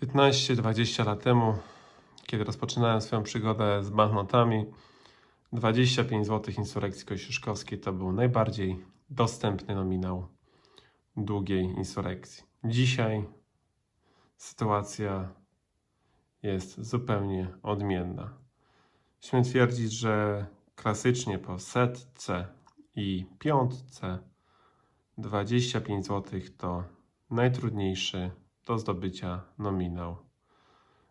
15-20 lat temu, kiedy rozpoczynałem swoją przygodę z banknotami, 25 zł insurekcji kościuszkowskiej to był najbardziej dostępny nominał długiej insurekcji. Dzisiaj sytuacja jest zupełnie odmienna. Śmiem twierdzić, że klasycznie po setce i piątce 25 zł to najtrudniejszy do zdobycia nominał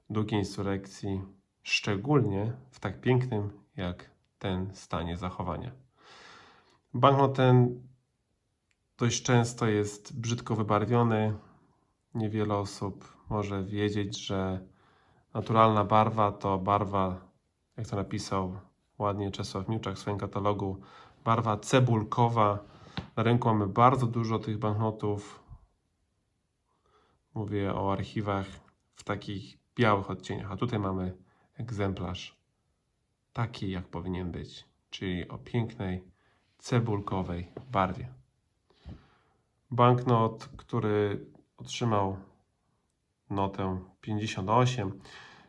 długiej insurekcji, szczególnie w tak pięknym jak ten stanie zachowania. Banknot ten dość często jest brzydko wybarwiony. Niewiele osób może wiedzieć, że naturalna barwa to barwa, jak to napisał ładnie Czesław Miłczak w swoim katalogu, barwa cebulkowa. Na rynku mamy bardzo dużo tych banknotów. Mówię o archiwach w takich białych odcieniach, a tutaj mamy egzemplarz taki, jak powinien być, czyli o pięknej cebulkowej barwie. Banknot, który otrzymał notę 58.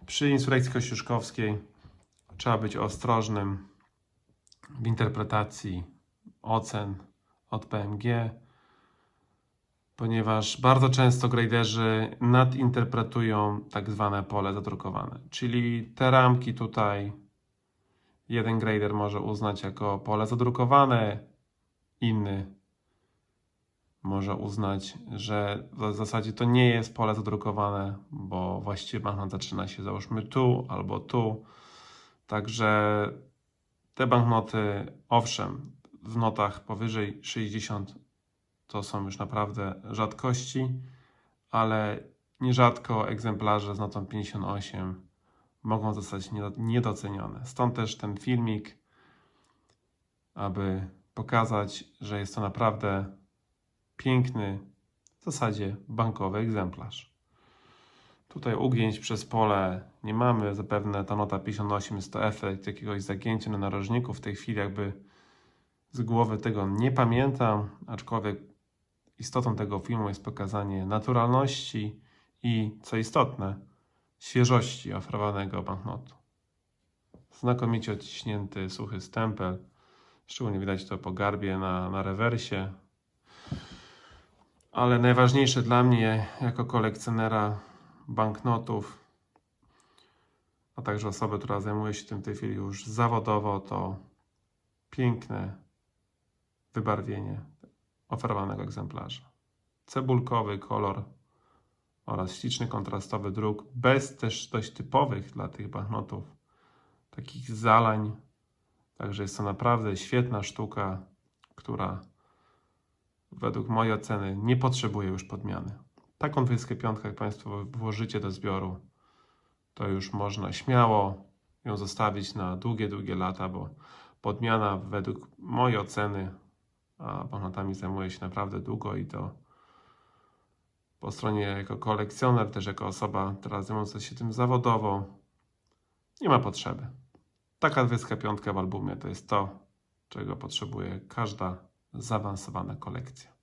Przy insurekcji kościuszkowskiej trzeba być ostrożnym w interpretacji ocen od PMG, ponieważ bardzo często graderzy nadinterpretują tak zwane pole zadrukowane. Czyli te ramki tutaj jeden grader może uznać jako pole zadrukowane, inny może uznać, że w zasadzie to nie jest pole zadrukowane, bo właściwie banknot zaczyna się załóżmy tu albo tu. Także te banknoty, owszem, w notach powyżej 60 to są już naprawdę rzadkości, ale nierzadko egzemplarze z notą 58 mogą zostać niedo- niedocenione. Stąd też ten filmik, aby pokazać, że jest to naprawdę piękny, w zasadzie bankowy egzemplarz. Tutaj ugięć przez pole nie mamy. Zapewne ta nota 58 jest to efekt jakiegoś zagięcia na narożniku. W tej chwili jakby z głowy tego nie pamiętam, aczkolwiek istotą tego filmu jest pokazanie naturalności i, co istotne, świeżości oferowanego banknotu. Znakomicie odciśnięty, suchy stempel. Szczególnie widać to po garbie na, na rewersie. Ale najważniejsze dla mnie, jako kolekcjonera banknotów, a także osoby, która zajmuje się tym w tej chwili już zawodowo, to piękne wybarwienie oferowanego egzemplarza. Cebulkowy kolor oraz śliczny kontrastowy druk, bez też dość typowych dla tych banknotów takich zalań. Także jest to naprawdę świetna sztuka, która według mojej oceny nie potrzebuje już podmiany. Taką 25, jak Państwo włożycie do zbioru, to już można śmiało ją zostawić na długie, długie lata, bo podmiana według mojej oceny, a banknotami zajmuje się naprawdę długo i to po stronie jako kolekcjoner, też jako osoba teraz zajmująca się tym zawodowo, nie ma potrzeby. Taka 25 w albumie to jest to, czego potrzebuje każda zaawansowana kolekcja.